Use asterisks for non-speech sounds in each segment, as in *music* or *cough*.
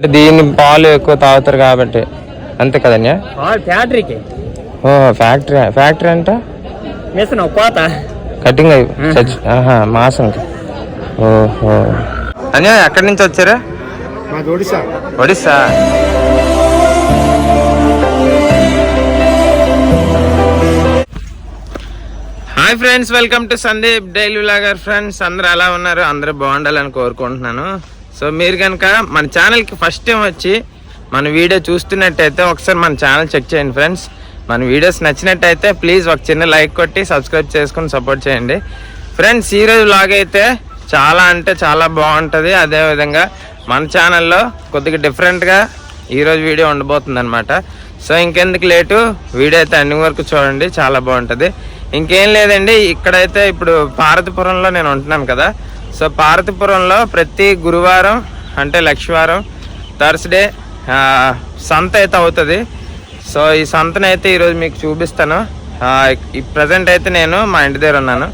అంటే దీని పాలు ఎక్కువ తాగుతారు కాబట్టి. అంతే కదన్యా ఫ్యాక్టరీకి ఓ ఫ్యాక్టరీ ఫ్యాక్టరీ అంట? వేస్తున్నావు కోత కటింగ్ అయి చచ్చి ఆహా మాసంకి ఓహో. అన్యా ఎక్కడి నుంచి వచ్చారా? Odisha Orissa? Hi friends welcome to Sandeep daily vlogger friends. అందరూ ఎలా ఉన్నారు? అందరూ బాగుండాలని కోరుకుంటున్నాను. సో మీరు కనుక మన ఛానల్కి ఫస్ట్ టైం వచ్చి మన వీడియో చూస్తున్నట్టయితే ఒకసారి మన ఛానల్ చెక్ చేయండి ఫ్రెండ్స్. మన వీడియోస్ నచ్చినట్టయితే ప్లీజ్ ఒక చిన్న లైక్ కొట్టి సబ్స్క్రైబ్ చేసుకొని సపోర్ట్ చేయండి. ఫ్రెండ్స్ ఈరోజు లాగ్ అయితే చాలా అంటే చాలా బాగుంటుంది. అదేవిధంగా మన ఛానల్లో కొద్దిగా డిఫరెంట్గా ఈరోజు వీడియో ఉండబోతుంది అనమాట సో ఇంకెందుకు లేటు వీడియో అయితే అన్ని వరకు చూడండి చాలా బాగుంటుంది. ఇంకేం లేదండి ఇక్కడైతే ఇప్పుడు పార్వతీపురంలో నేను ఉంటున్నాను కదా. సో పార్వతీపురంలో ప్రతి గురువారం అంటే లక్షవారం థర్స్డే సంత అయితే అవుతుంది. సో ఈ సంతను అయితే ఈరోజు మీకు చూపిస్తాను. ఈ ప్రజెంట్ అయితే నేను మా ఇంటి దగ్గర ఉన్నాను.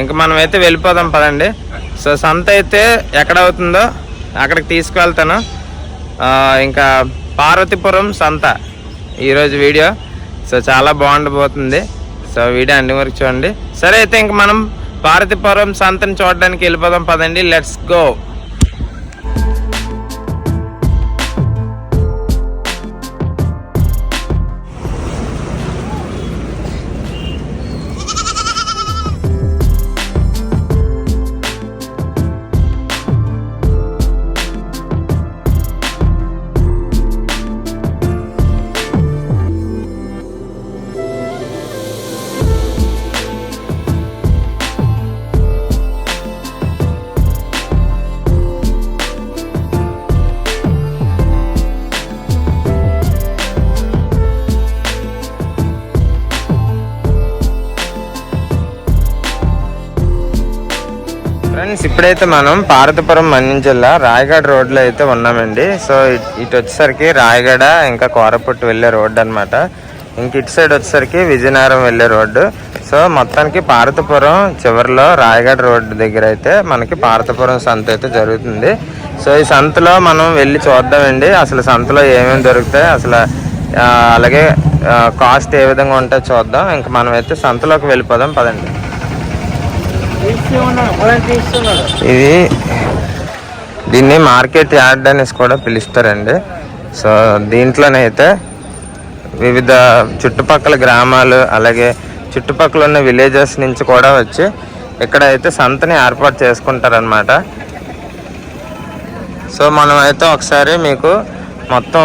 ఇంకా మనం అయితే వెళ్ళిపోదాం పదండి. సో సంత అయితే ఎక్కడ అవుతుందో అక్కడికి తీసుకువెళ్తాను. ఇంకా పార్వతీపురం సంత ఈరోజు వీడియో. సో చాలా బాగుండబోతుంది సో వీడియో అన్ని వరకు చూడండి. సరే అయితే ఇంక మనం పార్వతీపురం సంతని చూడడానికి వెళ్ళిపోదాం పదండి. లెట్స్ గో ఫ్రెండ్స్ ఇప్పుడైతే మనం పార్వతీపురం మన్యం జిల్లా రాయగడ రోడ్లో అయితే ఉన్నామండి. సో ఇటు వచ్చేసరికి రాయగడ ఇంకా కోరపుట్టు వెళ్ళే రోడ్డు అనమాట ఇంక ఇటు సైడ్ వచ్చేసరికి విజయనగరం వెళ్ళే రోడ్డు. సో మొత్తానికి పార్వతీపురం చివరిలో రాయగడ రోడ్డు దగ్గర అయితే మనకి పార్వతీపురం సంత అయితే జరుగుతుంది. సో ఈ సంతలో మనం వెళ్ళి చూద్దామండి. అసలు సంతలో ఏమేమి దొరుకుతాయి అసలు అలాగే కాస్ట్ ఏ విధంగా ఉంటుందో చూద్దాం. ఇంకా మనం అయితే సంతలోకి వెళ్ళిపోదాం పదండి. ఇది దీన్ని మార్కెట్ యార్డ్ అనేసి కూడా పిలుస్తారండి. సో దీంట్లోనైతే వివిధ చుట్టుపక్కల గ్రామాలు అలాగే చుట్టుపక్కల ఉన్న విలేజెస్ నుంచి కూడా వచ్చి ఇక్కడ అయితే సంతని ఏర్పాటు చేసుకుంటారనమాట సో మనం అయితే ఒకసారి మీకు మొత్తం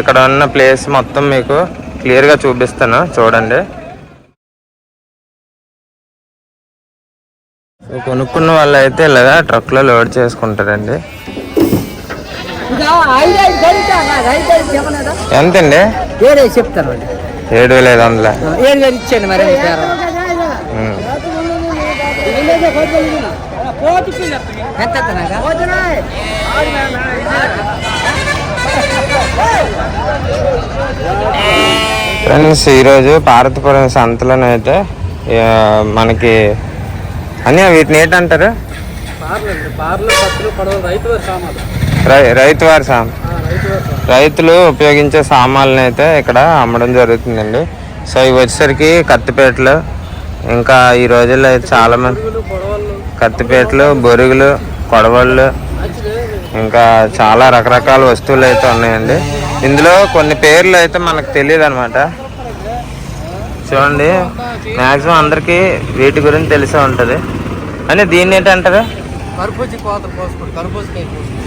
ఇక్కడ ఉన్న ప్లేస్ మొత్తం మీకు క్లియర్గా చూపిస్తాను. చూడండి. కొనుక్కున్న వాళ్ళు అయితే ఇలాగా ట్రక్లో లోడ్ చేసుకుంటారండి. ఎంతండి? ఏడే చెప్తాను ఏడు వేల ఐదు వందల. ఏడు వేలు ఇచ్చాను మరి ఉమ్. ఎంత ఫ్రెండ్స్ ఈరోజు పార్వతీపురం సంతలోనైతే మనకి అని వీటిని ఏంటంటారు? రై- రైతు వారి సామ రైతులు ఉపయోగించే సామాన్లను అయితే ఇక్కడ అమ్మడం జరుగుతుందండి. సో ఇవి వచ్చేసరికి కత్తిపేటలు. ఇంకా ఈ రోజుల్లో అయితే చాలా మంది కత్తిపేటలు బొరుగులు కొడవళ్ళు ఇంకా చాలా రకరకాల వస్తువులు అయితే ఉన్నాయండి. ఇందులో కొన్ని పేర్లు అయితే మనకు తెలియదు అనమాట చూడండి. మ్యాక్సిమం అందరికీ వీటి గురించి తెలిసే ఉంటుంది. అని దీన్ని ఏంటంటారు?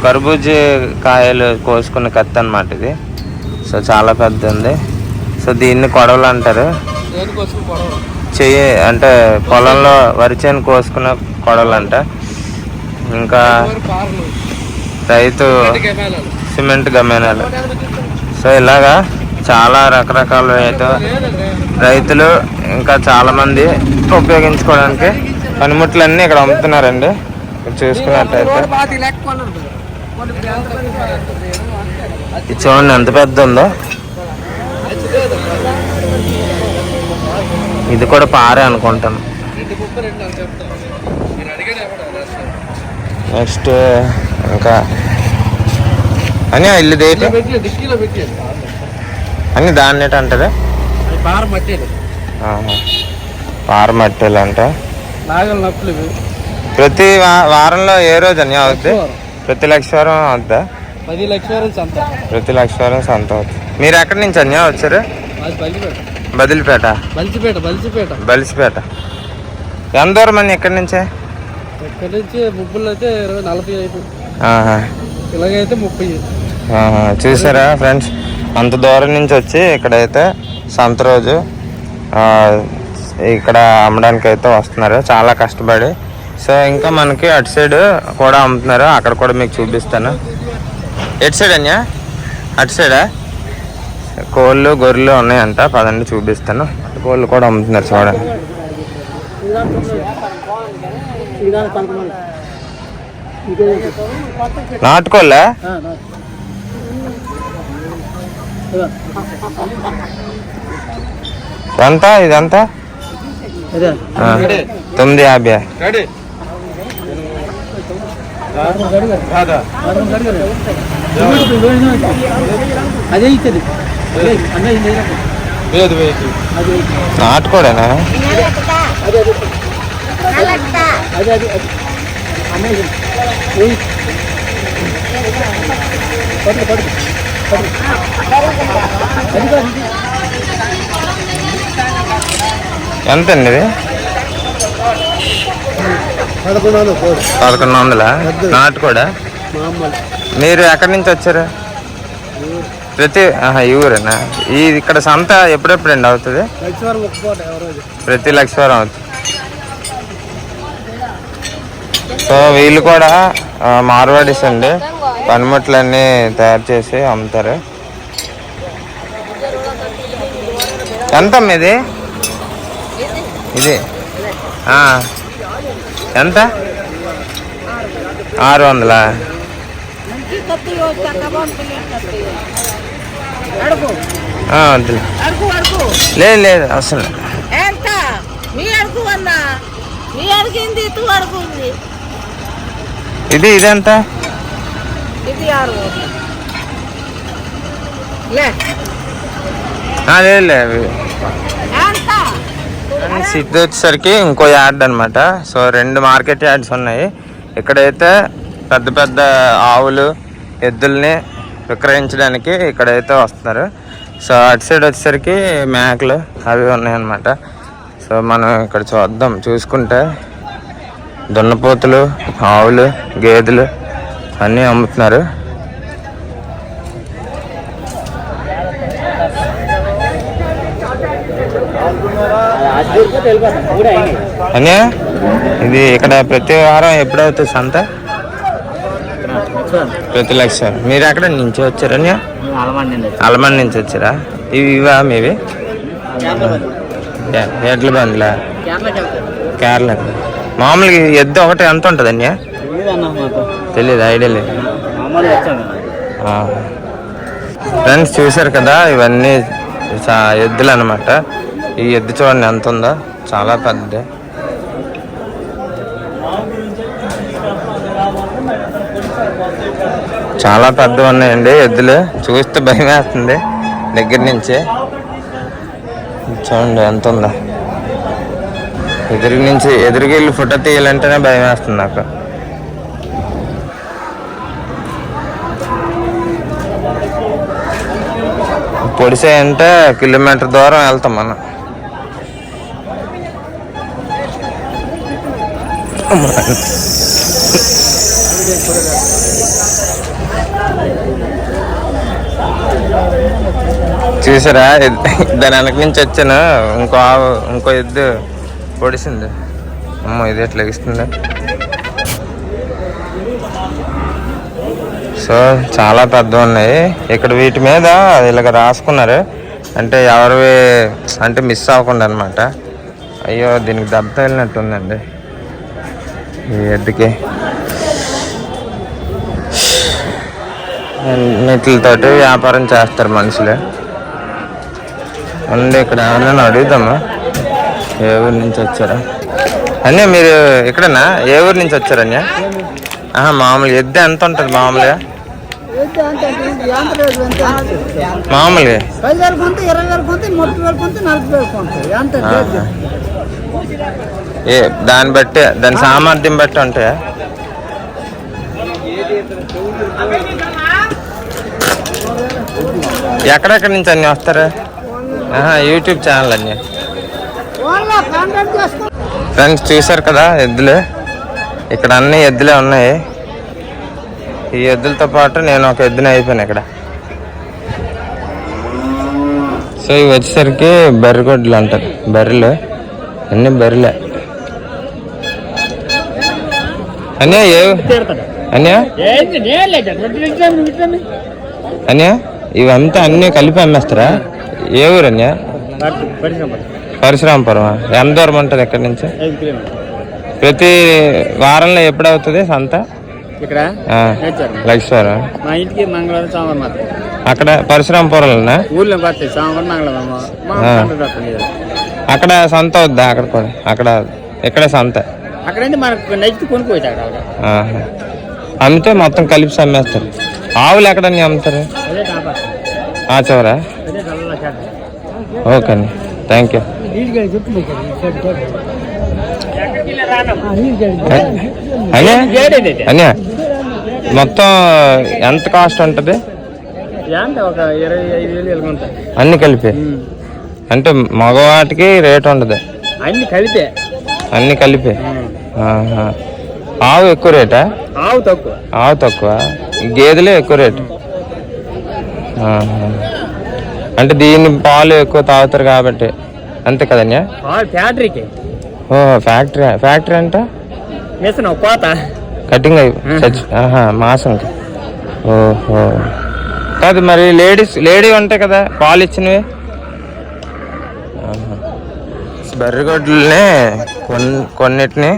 కర్బూజీ కాయలు కోసుకున్న కత్తి అనమాట ఇది. సో చాలా పెద్ద ఉంది. సో దీన్ని కొడవలు అంటారు. చెయ్యి అంటే పొలంలో వరి చేను కోసుకున్న కొడవలు అంట. ఇంకా రైతు సిమెంట్ గమేనాలు సో ఇలాగా చాలా రకరకాల రైతు రైతులు ఇంకా చాలామంది ఉపయోగించుకోవడానికి పనిముట్లన్నీ ఇక్కడ అమ్ముతున్నారండి. చూసుకున్నట్టయితే. ఇది చూడండి ఎంత పెద్ద ఉందో. ఇది కూడా పారే అనుకుంటాను. నెక్స్ట్ ఇంకా అని ఇల్లు దేటి? అని దాన్ని ఏంటి పార మట్టేది ఆహా. పారమట్టెలు అంట? నాగల నప్పులు ప్రతి వారంలో ఏ రోజు అని అవుద్ది లక్షవారం. ప్రతి లక్షవారం అవుద్దా? పది లక్షల నుంచి అంత ప్రతి లక్షవారం సొంత అవుతుంది మీరు ఎక్కడి నుంచి అన్యా వచ్చారు? బదిలిపేట? బలిచిపేట బలిచిపేట బలిసిపేట ఎంత దూరం అండి ఎక్కడి నుంచే? ఇక్కడి నుంచి ముగ్గులు అయితే ఇరవై నలభై ఐదు. ఇలాగైతే ముప్పై. చూసారా ఫ్రెండ్స్? అంత దూరం నుంచి వచ్చి ఇక్కడైతే సంత రోజు ఇక్కడ అమ్మడానికి అయితే వస్తున్నారు. చాలా కష్టపడి. సో ఇంకా మనకి అటు సైడ్ కూడా అమ్ముతున్నారు. అక్కడ కూడా మీకు చూపిస్తాను. ఎటు సైడ్ అన్యా? అటు సైడా? కోళ్ళు గొర్రెలు ఉన్నాయంట. పదండి చూపిస్తాను. కోళ్ళు కూడా అమ్ముతున్నారు చూడండి. నాటుకోళ్ళా? ఎంత ఇదంతా? తొమ్మిది యాభై. నాటుకోడేనా? అదే అదే. అది అన్నయ్య పడుకు పడుకు అది కాదు ఎంత అండి ఇది? పదకొండు వందలు మా అమ్మాయి మీరు ఎక్కడి నుంచి వచ్చారు? ప్రతి ఆహా, ఈ ఊరేనా? ఈ ఇక్కడ సంత ఎప్పుడెప్పుడు అండి అవుతుంది ప్రతి లక్షవారం అవుతుంది. సో వీళ్ళు కూడా మార్వాడీస్ అండి. పనిముట్లన్నీ తయారు చేసి అమ్ముతారు. ఎంత ఇది? ఇది? ఎంత? ఆరు వందలా? లేదు లేదు అసలు ఎంత మీ అన్నా మీ ఇది ఇదెంత ఇది లే లేదు లేదు ఇది వచ్చేసరికి ఇంకో యార్డ్ అనమాట సో రెండు మార్కెట్ యార్డ్స్ ఉన్నాయి. ఇక్కడైతే పెద్ద పెద్ద ఆవులు ఎద్దుల్ని విక్రయించడానికి ఇక్కడైతే వస్తున్నారు. సో అటు సైడ్ వచ్చేసరికి మేకలు అవి ఉన్నాయన్నమాట. సో మనం ఇక్కడ చూద్దాం. చూసుకుంటే దున్నపోతులు ఆవులు గేదెలు అన్నీ అమ్ముతున్నారు. అనే ఇది ఇక్కడ ప్రతి వారం ఎప్పుడవుతుంది సంత? ప్రతి లక్ష మీరు ఎక్కడ నుంచి వచ్చారు అన్య నుంచి వచ్చారా? ఇవి ఇవా మీవి? ఏ- ఎడ్ల బండ్లా? కేరళ. మామూలుగా ఎద్దు ఒకటి ఎంత ఉంటుంది అన్య తెలియదు ఐడియా లేదు. ఫ్రెండ్స్ చూశారు కదా ఇవన్నీ చా- ఎద్దులు అనమాట ఈ ఎద్దు చూడండి ఎంత ఉందో. చాలా పెద్ద చాలా పెద్దవి ఉన్నాయండి ఎద్దులు. చూస్తే భయం వేస్తుంది దగ్గర నుంచి. చూడండి ఎంత ఉందో. ఎదురు నుంచి ఎదురుకి వెళ్ళి ఫోటో తీయాలంటేనే భయం వేస్తుంది నాకు. పొడిసే అంటే కిలోమీటర్ దూరం వెళ్తాం మనం. *laughs* చూసారా? దాని వెనక నుంచి వచ్చాను ఇంకో ఆవు ఇంకో ఎద్దు పొడిసింది. అమ్మో ఇది ఎట్లా ఇస్తుంది సో చాలా పెద్ద ఉన్నాయి. ఇక్కడ వీటి మీద ఇలాగ రాసుకున్నారు. అంటే ఎవరివి అంటే మిస్ అవ్వకుండా అనమాట అయ్యో దీనికి దెబ్బ తగిలినట్టుందండి ఈ వీటితోటి వ్యాపారం చేస్తారు మనుషులు. అండి ఇక్కడ ఏమైనా అడుగుదామా? ఏ ఊరు నుంచి వచ్చారా? అన్నయ్య మీరు ఇక్కడనా? ఏ ఊరు నుంచి వచ్చారన్య ఆహా మామూలుగా? ఎద్దు ఎంత ఉంటుంది? మామూలుగా? మామూలుగా ఇరవై వేలు కొంత ముప్పై వేలు కొంత నలభై వేలు కొంత ఏ దాన్ని బట్టి దాని సామర్థ్యం బట్టి ఉంటాయా? ఎక్కడెక్కడి నుంచి అన్ని వస్తారు? ఆహా, యూట్యూబ్ ఛానల్ అన్నీ. ఫ్రెండ్స్ చూశారు కదా ఎద్దులు? ఇక్కడ అన్ని ఎద్దులే ఉన్నాయి. ఈ ఎద్దులతో పాటు నేను ఒక ఎద్దుని అయిపోయాను ఇక్కడ. సో ఇవి వచ్చేసరికి బర్రెగొడ్లు అంటారు. బర్రెలు. అన్ని బర్రెలే. అన్యా ఏ అన్యా? అన్యా ఇవంతా అన్ని కలిపి అమ్మేస్తారా? ఏ ఊరు అన్యా? పరశురామపురం ఎంత దూరం ఉంటుంది ఎక్కడి నుంచి? ప్రతి వారంలో ఎప్పుడు అవుతుంది సంత? ఇక్కడ? ఆ, లక్ష్మీవారం. మా ఇంటికి మంగళవారం సోమవారం మాత్రం అక్కడ ఊర్లో పడతాయి సోమవారం మంగళవారం. తప్పలేదు అక్కడ సంత వద్దా? అక్కడ కూడా. అక్కడ ఇక్కడ సంత? అక్కడంటే మనకు నచ్చితే కొనుక్కోవచ్చు అక్కడ. అమ్మితే మొత్తం కలిపి అమ్మేస్తారు ఆవులు ఎక్కడన్నీ అమ్ముతారు? ఆ చివరా? ఓకే అండి. థ్యాంక్ యూ నీట్గా చెప్పు నీకు అనే ఏడేది అనే మొత్తం ఎంత కాస్ట్ ఉంటుంది? అన్ని కలిపి? అంటే మగవాటికి రేట్ ఉండదు. అన్ని కలిపే. అన్ని కలిపి. ఆవు ఎక్కువ రేటా? ఆవు తక్కువ. ఆవు తక్కువ. గేదెలే ఎక్కువ రేటు. అంటే దీని పాలు ఎక్కువ తాగుతారు కాబట్టి. అంతే కదన్యా ఫ్యాక్టరీకి. ఓ ఫ్యాక్టరీ ఫ్యాక్టరీ అంటే? మిషన్ కోత. కటింగ్ అయి చచ్చి ఆహా మాసంకి ఓహో. కాదు మరి లేడీస్ లేడీ ఉంటాయి కదా పాలు ఇచ్చినవి. బర్రెగొడ్లని కొన్ని కొన్నిటిని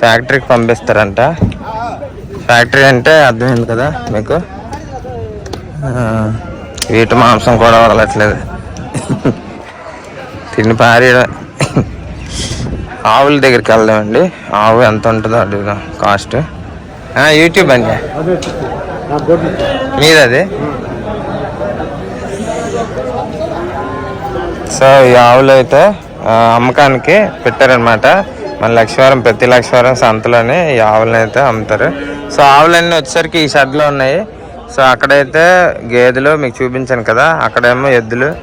ఫ్యాక్టరీకి పంపిస్తారంట. ఫ్యాక్టరీ అంటే అర్థమైంది కదా మీకు? వీటి మాంసం కూడా వదలట్లేదు. తిని పారి. ఆవుల దగ్గరికి వెళ్దామండి. ఆవు ఎంత ఉంటుందో అడుగుదాం. కాస్ట్ యూట్యూబ్ అండి. మీద అది సో ఈ ఆవులు అయితే అమ్మకానికి పెట్టారనమాట మన లక్షవారం ప్రతి లక్షవారం సంతలోనే ఈ ఆవులను అయితే అమ్ముతారు. సో ఆవులన్నీ వచ్చేసరికి ఈ షెడ్లో ఉన్నాయి. సో అక్కడైతే గేదెలు మీకు చూపించాను కదా అక్కడేమో ఎద్దులు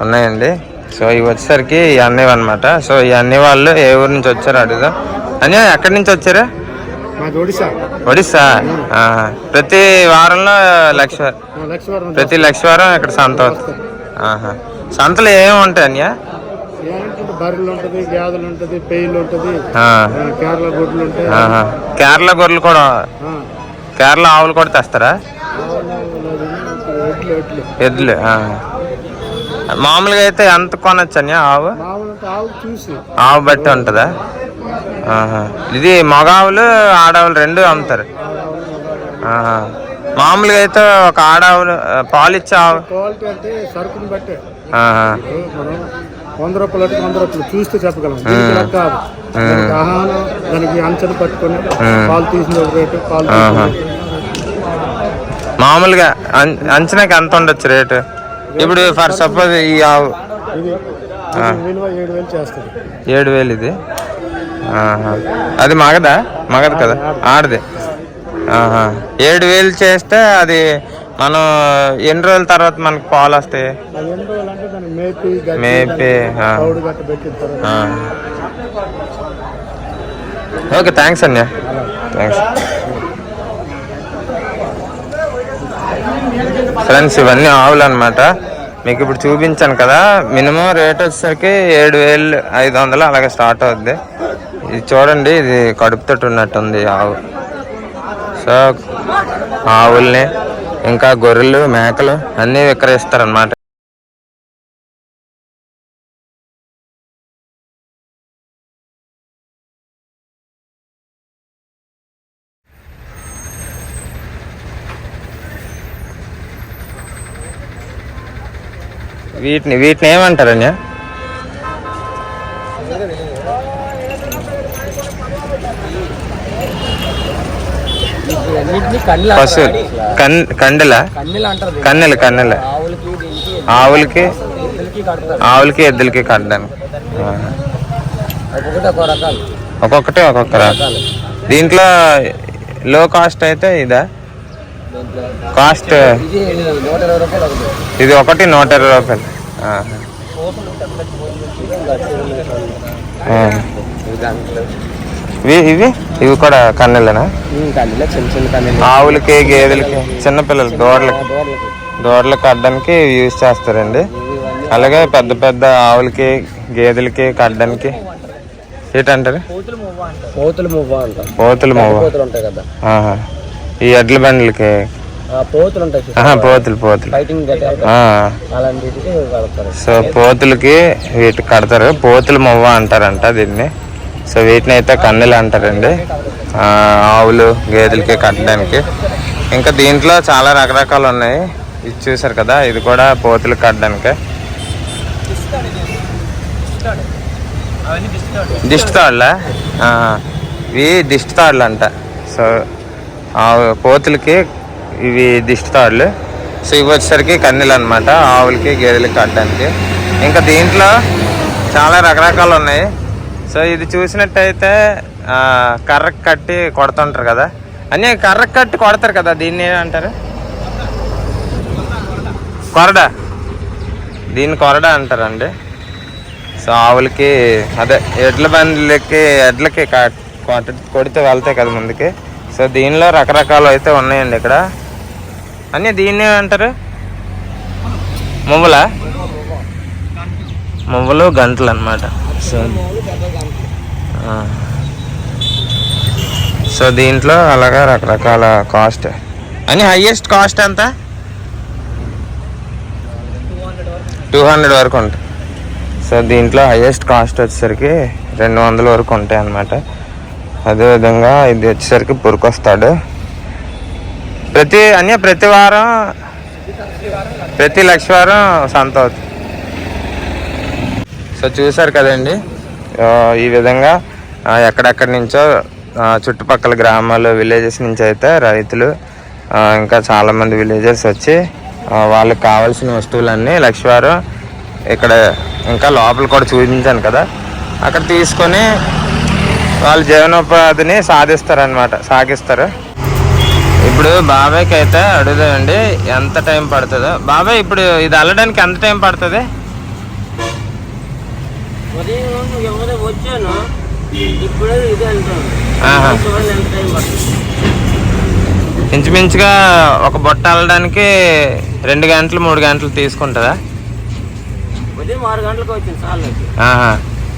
ఉన్నాయండి. సో ఇవి వచ్చేసరికి ఈ అన్నయ్య అనమాట సో ఈ అన్ని వాళ్ళు ఏ ఊరు నుంచి వచ్చారో అడుగుదాం. అని ఎక్కడి నుంచి వచ్చారు? ఒడిస్సా. ప్రతి వారంలో లక్ష లక్ష్మీవారం ప్రతి లక్షవారం ఇక్కడ సంత. సంతలో ఏమి ఉంటాయి అన్యా బర్రెలు ఉంటుంది గ్యాదలు ఉంటుంది పెయిల్ ఉంటుంది ఆ, కేరళ గొడ్లు ఉంటాయి ఆహా. కేరళ గొర్రెలు కూడా కేరళ ఆవులు కూడా తెస్తారా? ఎడ్లు. ఎద్దులు. మామూలుగా అయితే ఎంత కొనొచ్చు అన్యా ఆవు? ఆవు బట్టి ఉంటుందా. ఇది మగ ఆవులు ఆడవులు రెండు అమ్ముతారు. మామూలుగా అయితే ఒక ఆడవులు ఆ, పాలు ఇచ్చే ఆవు వంద రూపాయలు అంటే వంద రూపాయలు చూస్తే చెప్పగలం. దీనికి కాదు. దానికి ఆహారం దానికి అంచెలు పట్టుకొని పాలు తీసిన రేటు పాలు. మామూలుగా అంచనాకి ఎంత ఉండొచ్చు రేటు? ఇప్పుడు ఫర్ సపోజ్ ఈ ఆవు ఏడు వేలు ఇది. అది మగదా? మగదు కదా? ఆడది. ఏడు వేలు చేస్తే అది మనం ఎన్ని రోజుల తర్వాత మనకు పాలు వస్తాయి? మేపి. ఓకే థ్యాంక్స్ అన్య థ్యాంక్స్ ఫ్రెండ్స్ ఇవన్నీ ఆవులు అనమాట మీకు ఇప్పుడు చూపించాను కదా మినిమం రేట్ వచ్చేసరికి ఏడు వేలు ఐదు వందలు అలాగే స్టార్ట్ అవుద్ది. ఇది చూడండి ఇది కడుపుతోటి ఉన్నట్టుంది ఆవు. సో ఆవుల్ని ఇంకా గొర్రెలు మేకలు అన్నీ విక్రయిస్తారనమాట వీటిని వీటిని ఏమంటారన్యా అన్నింటినీ కళ్ళు పశు కన్ కండెల? కన్నెలు కన్నెలు ఆవులకి ఆవులకి ఎద్దులకి కట్టడానికి. ఒక్కొక్కటి రకాలు. ఒక్కొక్క దీంట్లో లో కాస్ట్ అయితే ఇదా? కాస్ట్ ఇది ఒకటి. ఇది ఒకటి నూట ఇరవై రూపాయలు. ఆహా. ఇవి ఇవి? ఇవి కూడా కన్నెలేనా ఆవులకి గేదెలకి చిన్నపిల్లలు దూడలకి? దూడలకు. కట్టడానికి యూజ్ చేస్తారండి. అలాగే పెద్ద పెద్ద ఆవులకి గేదెలకి కట్టడానికి ఏంటంటారు? పోతులు పోతులు ఉంటాయి కదా. ఈ ఎడ్ల బండ్లకి? పోతులు ఉంటాయి పోతులు పోతులు. సో పోతులకి వీటికి కడతారు. పోతులు మొవ్వ అంటారంట దీన్ని. సో వీటిని అయితే కన్నెలు అంటారండి. ఆవులు గేదెలకి కట్టడానికి. ఇంకా దీంట్లో చాలా రకరకాలు ఉన్నాయి. ఇది చూసారు కదా ఇది కూడా పోతులు కట్టడానికి. దిష్టి తాళ్ళా? ఇవి దిష్టి తాళ్ళు అంట. సో ఆవు పోతులకి ఇవి దిష్టి తాళ్ళు. సో ఇవి వచ్చేసరికి కన్నెలు అనమాట ఆవులకి గేదెలకి కట్టడానికి. ఇంకా దీంట్లో చాలా రకరకాలు ఉన్నాయి. సో ఇది చూసినట్టయితే కర్ర కర్రకు కట్టి కొడుతుంటారు కదా. అన్నీ కర్రకు కట్టి కొడతారు కదా దీన్ని ఏమంటారు? కొరడా. దీన్ని కొరడా అంటారండి. సో ఆవులకి అదే ఎడ్ల బండ్లకి ఎడ్లకి క- కొట్ట కొడితే వెళ్తాయి కదా ముందుకి. సో దీనిలో రకరకాలు అయితే ఉన్నాయండి ఇక్కడ. అన్నీ దీన్ని అంటారు? మువ్వలా? మువ్వలు గంటలు అనమాట సో సో దీంట్లో అలాగా రకరకాల కాస్ట్ అని హయ్యెస్ట్ కాస్ట్ ఎంత? టూ హండ్రెడ్ వరకు ఉంటుంది సో దీంట్లో హైయెస్ట్ కాస్ట్ వచ్చేసరికి రెండు వందల వరకు ఉంటాయి అన్నమాట. అదేవిధంగా ఇది వచ్చేసరికి పురుకొస్తాడు. ప్రతి అన్య ప్రతి వారం ప్రతి లక్ష వారం సంత అవుతుంది. సో చూసారు కదండి. ఈ విధంగా ఎక్కడెక్కడి నుంచో చుట్టుపక్కల గ్రామాలు విలేజెస్ నుంచి అయితే రైతులు ఇంకా చాలామంది విలేజర్స్ వచ్చి వాళ్ళకి కావాల్సిన వస్తువులన్నీ లక్షవారం ఇక్కడ ఇంకా లోపల కూడా చూపించాను కదా. అక్కడ తీసుకొని వాళ్ళ జీవనోపాధిని సాధిస్తారనమాట సాగిస్తారు. ఇప్పుడు బాబాయ్కి అయితే అడుగుదామండి ఎంత టైం పడుతుందో. బాబాయ్ ఇప్పుడు ఇది అల్లడానికి ఎంత టైం పడుతుంది? ఉదయం ఎవరో వచ్చాను ఇప్పుడు ఇది అంటాను ఆహా. చూడండి ఎంత టైం పడుతుంది? ఇంచుమించుగా ఒక బొట్ట అల్లడానికి రెండు గంటలు మూడు గంటలు తీసుకుంటుందా? ఉదయం ఆరు గంటలకు వచ్చింది సార్లు ఆహా.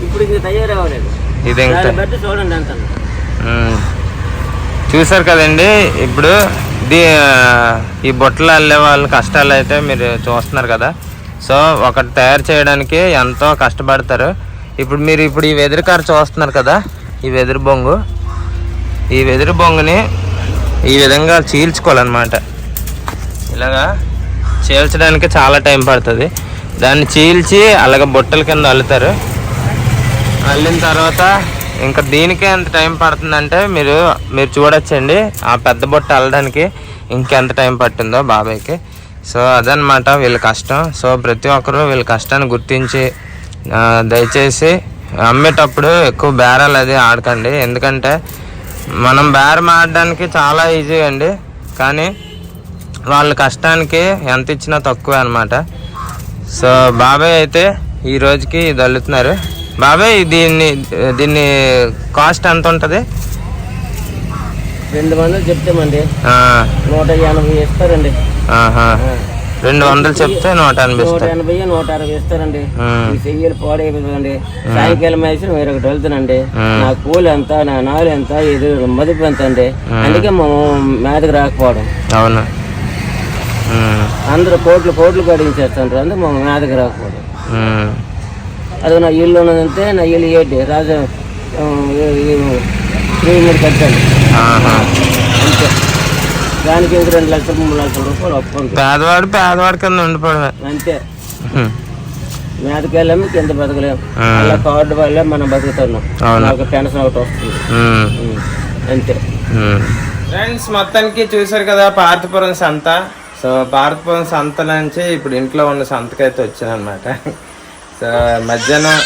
ఇప్పుడు ఇది తయారవ్వలేదు. ఇది ఇంకా దాన్ని బట్టి చూడండి ఎంత ఉమ్. చూసారు కదండి ఇప్పుడు దీ ఈ బొట్టలు అల్లే వాళ్ళ కష్టాలు అయితే మీరు చూస్తున్నారు కదా. సో ఒకటి తయారు చేయడానికి ఎంతో కష్టపడతారు. ఇప్పుడు మీరు ఇప్పుడు ఈ వెదురు కారు చూస్తున్నారు కదా ఈ వెదురు బొంగు. ఈ వెదురు బొంగుని ఈ విధంగా చీల్చుకోవాలన్నమాట. ఇలాగా చీల్చడానికి చాలా టైం పడుతుంది. దాన్ని చీల్చి అలాగే బుట్టల కింద అల్లుతారు. అల్లిన తర్వాత ఇంకా దీనికే ఎంత టైం పడుతుందంటే మీరు మీరు చూడొచ్చండి. ఆ పెద్ద బొట్ట అల్లడానికి ఇంకెంత టైం పట్టిందో బాబాయ్కి. సో అదనమాట వీళ్ళ కష్టం. సో ప్రతి ఒక్కరూ వీళ్ళ కష్టాన్ని గుర్తించి దయచేసి అమ్మేటప్పుడు ఎక్కువ బేరాలు అది ఆడకండి. ఎందుకంటే మనం బేరం ఆడడానికి చాలా ఈజీ అండి. కానీ వాళ్ళ కష్టానికి ఎంత ఇచ్చినా తక్కువే అనమాట సో బాబాయ్ అయితే ఈ రోజుకి ఇది అల్లుతున్నారు. బాబాయ్ దీన్ని దీన్ని కాస్ట్ ఎంత ఉంటుంది? రెండు వందలు చెప్తామండి. నూట ఎనభై ఇస్తారండి. రెండు వందలు చెప్తే నూట ఎనభై నూట ఎనభై నూట అరవై ఇస్తారండి. ఈ చెయ్యలు పాడైపోతుందండి సాయంకాలం వేసి మీరు ఒకటి వెళ్తానండి. నా కూలి ఎంత నా నాలు ఎంత ఇది మదుపు ఎంత అండి అందుకే మా మేతకు రాకపోవడం అవును అందరూ కోట్లు కోట్లు కడిగించేస్తుంటారు అందుకే మా మేతకు రాకపోవడం అది నా ఇల్లు ఉన్నదంటే నా ఇల్లు ఏంటి రాజు ఆ, ఈ- ఈ ఇరవై మూడు కట్టాను ఆహా. అంతే దానికి ఇంక రెండు లక్షలు మూడు లక్షల రూపాయలు ఒప్పుకుంటాం పేదవాడు పేదవాడి కింద ఉండిపోవడమే. అంతే. వెళ్ళాము కింద బతకలేము. అలా కార్డు వల్లే మనం బతుకుతున్నాం. నాకు పెన్షన్ ఒకటి వస్తుంది. అంతే. ఫ్రెండ్స్ మొత్తానికి చూసారు కదా పార్థపురం సంత. సో పార్థపురం సంత నుంచి ఇప్పుడు ఇంట్లో ఉన్న సంతకైతే వచ్చాను అనమాట సో మధ్యాహ్నం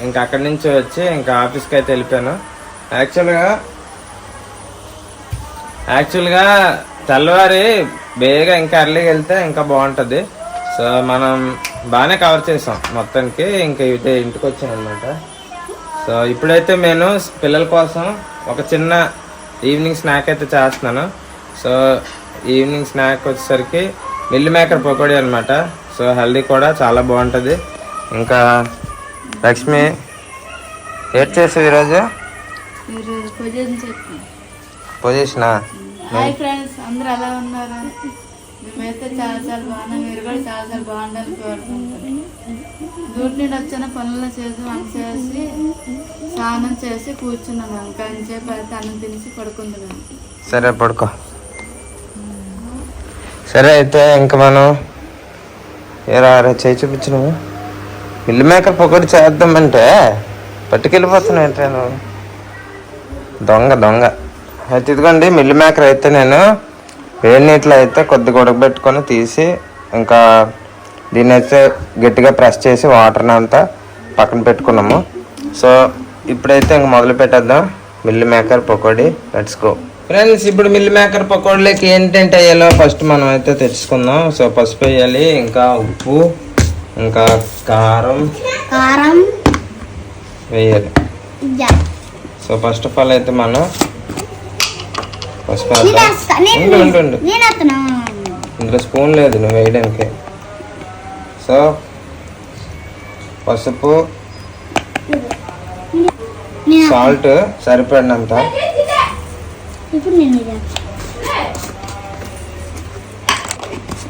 ఇంకా అక్కడి నుంచి వచ్చి ఇంకా ఆఫీస్కి అయితే వెళ్ళిపోయాను. యాక్చువల్గా యాక్చువల్గా తెల్లవారి బేగా ఇంకా ఎర్లీగా వెళ్తే ఇంకా బాగుంటుంది. సో మనం బాగానే కవర్ చేసాం మొత్తానికి ఇంకా ఇదే ఇంటికి వచ్చాను అనమాట సో ఇప్పుడైతే నేను పిల్లల కోసం ఒక చిన్న ఈవినింగ్ స్నాక్ అయితే చేస్తున్నాను. సో ఈవినింగ్ స్నాక్ వచ్చేసరికి మిల్లి మేకర్ పకోడీ అనమాట సో హెల్దీ కూడా చాలా బాగుంటుంది. ఇంకా లక్ష్మి ఏడ్ చేసావు ఈరోజు? పొజిషనా హాయ్ ఫ్రెండ్స్ అందరూ ఎలా ఉన్నారు? మేమైతే చాలా చాలా బాగున్నాం. మీరు కూడా చాలా చాలా బాగుండాలని కోరుకుంటున్నాం. డ్యూటీ నుండి వచ్చిన పనులు చేసి వంట చేసి స్నానం చేసి కూర్చున్నాము ఇంకా ఎంతసేపు అయితే అన్నం తినేసి పడుకుంటున్నాం. సరే పడుకో. సరే అయితే ఇంకా మనం ఏరా చేయి చూపించినావు మిల్లి మేకర్ పకోడీ చేద్దామంటే పట్టుకెళ్ళిపోతున్నావు నువ్వు? దొంగ దొంగ. అయితే ఇదిగోండి మిల్లి మేకర్ అయితే నేను వేడి నీటిలో అయితే కొద్దిగా ఉడకబెట్టుకొని తీసి ఇంకా దీన్ని అయితే గట్టిగా ప్రెస్ చేసి వాటర్ని అంతా పక్కన పెట్టుకున్నాము. సో ఇప్పుడైతే ఇంక మొదలు పెట్టేద్దాం. Meal maker pakodi let's go. Friends ఇప్పుడు మిల్లి మేకర్ పకోడీలకి ఏంటంటే వేయాలో ఫస్ట్ మనం అయితే తెచ్చుకుందాం. సో పసుపు వేయాలి ఇంకా ఉప్పు ఇంకా కారం కారం వేయాలి. సో ఫస్ట్ ఆఫ్ ఆల్ అయితే మనం పసుపు నేను వేద్దాం. వేస్తా. నేను ఉండు, ఉండు, ఉండు. నేను వేస్తున్నా. ఇందులో స్పూన్ లేదు నువ్వు వేయడానికి. సో పసుపు సాల్ట్ సరిపడినంత.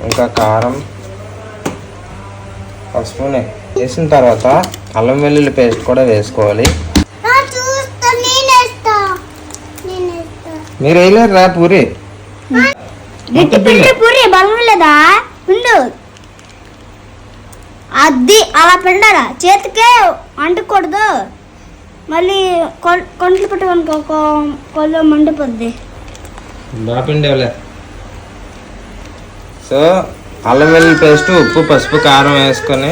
ఇంకా కారం. ఒక స్పూనే. వేసిన తర్వాత అల్లం వెల్లుల్లి పేస్ట్ కూడా వేసుకోవాలి నా చూస్తా నేను వేస్తా నేను వేస్తా మీరు వేయలేరు రా పూరి. గట్టి పిండి పూరి బలం లేదా? పిండు అది అలా పిండాలా? చేతికే అంటుకూడదు. మళ్ళీ కొంటలు పెట్టుకోనుకో కొల్లో మండిపోద్ది. బాగా పిండేవలే సో అల్లం వెల్లుల్లి పేస్ట్ ఉప్పు పసుపు కారం వేసుకొని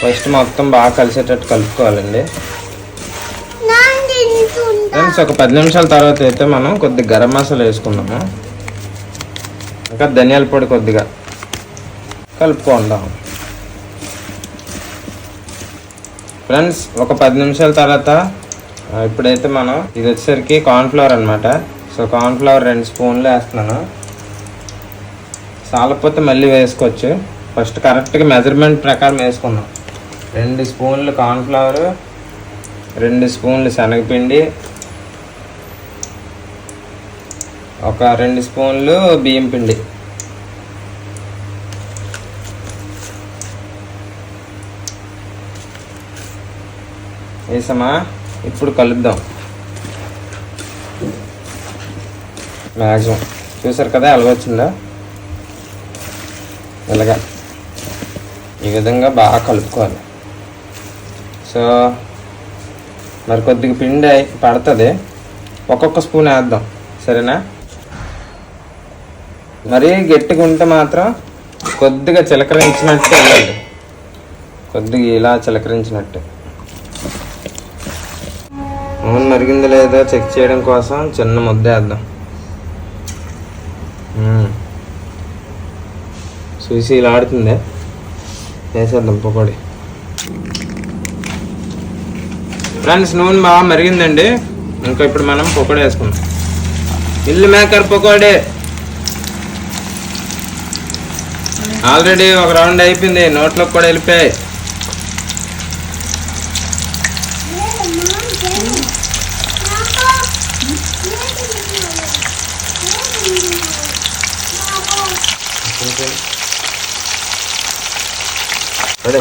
ఫస్ట్ మొత్తం బాగా కలిసేటట్టు కలుపుకోవాలండి. ఫ్రెండ్స్ ఒక పది నిమిషాల తర్వాత అయితే మనం కొద్దిగా గరం మసాలా వేసుకుందాము. ఇంకా ధనియాల పొడి కొద్దిగా కలుపుకుందాం. ఫ్రెండ్స్ ఒక పది నిమిషాల తర్వాత ఇప్పుడైతే మనం ఇది వచ్చేసరికి కార్న్ఫ్లవర్ అనమాట సో కార్న్ఫ్లవర్ రెండు స్పూన్లు వేస్తున్నాను. చాలకపోతే మళ్ళీ వేసుకోవచ్చు. ఫస్ట్ కరెక్ట్గా మెజర్మెంట్ ప్రకారం వేసుకుందాం. రెండు స్పూన్లు కార్న్ఫ్లవర్ రెండు స్పూన్లు శనగపిండి ఒక రెండు స్పూన్లు బియ్యం పిండి. వేసామా? ఇప్పుడు కలుద్దాం. మ్యాక్సిమం. చూసారు కదా ఎలా ఇలాగా. ఈ విధంగా బాగా కలుపుకోవాలి. సో మరి కొద్దిగా పిండి అయి- పడుతుంది. ఒక్కొక్క స్పూన్ వేద్దాం. సరేనా? మరీ గట్టిగా ఉంటే మాత్రం కొద్దిగా చిలకరించినట్టు వెళ్ళండి. కొద్దిగా ఇలా చిలకరించినట్టు. నూనె మరిగింది లేదో చెక్ చేయడం కోసం చిన్న ముద్ద వేద్దాం. చూసి ఇలా ఆడుతుంది? వేసేద్దాం పొకోడి. ఫ్రెండ్స్ నూనె బాగా మరిగిందండి. ఇంకా ఇప్పుడు మనం పకోడీ వేసుకుందాం. ఇల్లు మేకర్ పకోడీ. ఆల్రెడీ ఒక రౌండ్ అయిపోయింది నోట్లోకి కూడా వెళ్ళిపోయాయి. సరే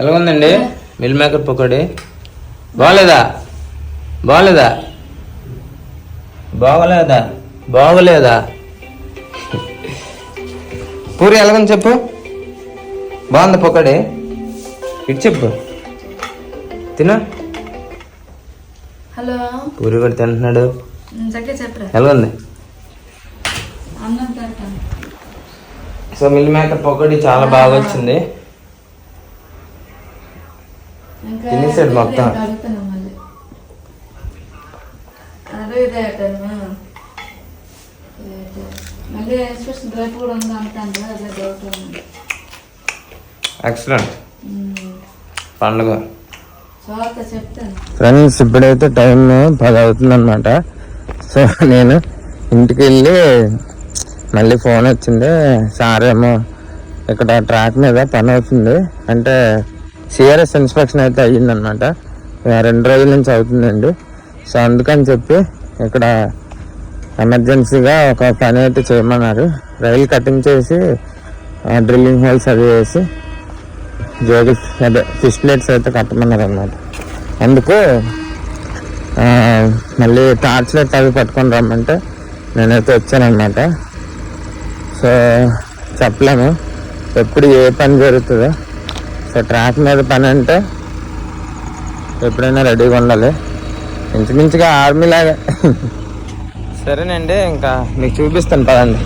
ఎలా ఉందండి మిల్ మేకర్ పకోడీ. బాగలేదా బాగలేదా బాగలేదా? బాగలేదా? పూరి ఎలాగని చెప్పు? బాగుంది పకోడీ. ఇటు చెప్పు. తిన. హలో. పూరి కూడా తింటున్నాడు. చక్కగా చెప్పరా? ఎలా ఉంది అన్నం తింటాను సో మిల్ మేకర్ పకోడీ చాలా బాగా వచ్చింది ఇంకా తినేసాడు మొత్తం. అడుగుతాను మళ్ళీ అదే ఇదే ఐటమ్ మళ్ళీ ఎక్స్ప్రెషన్ రేపు కూడా ఉంది అంటాను అదే డౌట్ ఉంది ఎక్సలెంట్ పండుగ ఫ్రెండ్స్ ఇప్పుడైతే టైం పది అవుతుంది అనమాట సో నేను ఇంటికి వెళ్ళి మళ్ళీ ఫోన్ వచ్చింది. సార్ ఏమో ఇక్కడ ట్రాక్ మీద పని అవుతుంది. అంటే సిఆర్ఎస్ ఇన్స్పెక్షన్ అయితే అయ్యిందనమాట రెండు రోజుల నుంచి అవుతుందండి. సో అందుకని చెప్పి ఇక్కడ ఎమర్జెన్సీగా ఒక పని అయితే చేయమన్నారు. రైలు కటింగ్ చేసి డ్రిల్లింగ్ హోల్స్ అవి వేసి జోగి అదే ఫిష్ ప్లేట్స్ అయితే కట్టమన్నారు అనమాట అందుకు మళ్ళీ టార్చ్ లైట్ అవి పట్టుకొని రమ్మంటే నేనైతే వచ్చానమాట సో చెప్పలేము. ఎప్పుడు ఏ పని జరుగుతుందో. సో ట్రాక్ మీద పని అంటే ఎప్పుడైనా రెడీగా ఉండాలి. ఇంచుమించుగా ఆర్మీ లాగా సరేనండి ఇంకా మీకు చూపిస్తాను పదండి.